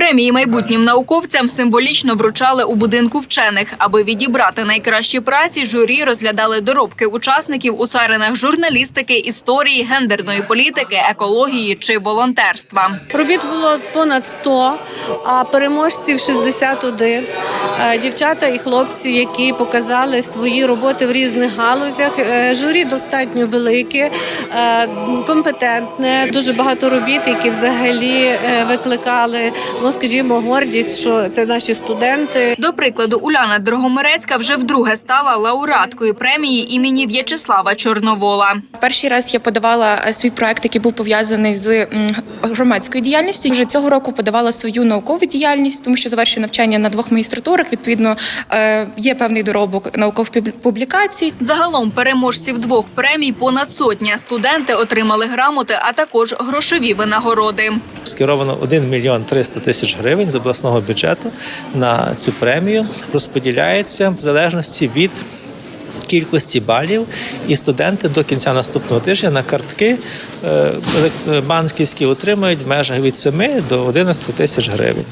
Премії майбутнім науковцям символічно вручали у будинку вчених. Аби відібрати найкращі праці, журі розглядали доробки учасників у царинах журналістики, історії, гендерної політики, екології чи волонтерства. Робіт було понад 100, а переможців 61. Е, Дівчата і хлопці, які показали свої роботи в різних галузях. Е, Журі достатньо велике, е, компетентне, дуже багато робіт, які взагалі викликали, ну скажімо, гордість, що це наші студенти. До прикладу, Уляна Дрогомерецька вже вдруге стала лауреаткою премії імені В'ячеслава Чорновола. Перший раз я подавала е, свій проект, який був пов'язаний з громадською діяльністю. Вже цього року подавала свою наукову діяльність, тому що завершую навчання на двох магістратурах. Відповідно, е, є певний доробок наукових публікацій. Загалом переможців двох премій понад сотня. Студенти отримали грамоти, а також грошові винагороди. Скеровано 1 мільйон 300 тисяч гривень з обласного бюджету на цю премію. Розподіляється в залежності від кількості балів, і студенти до кінця наступного тижня на картки е, елек- банківські отримають в межах від 7 до 11 тисяч гривень.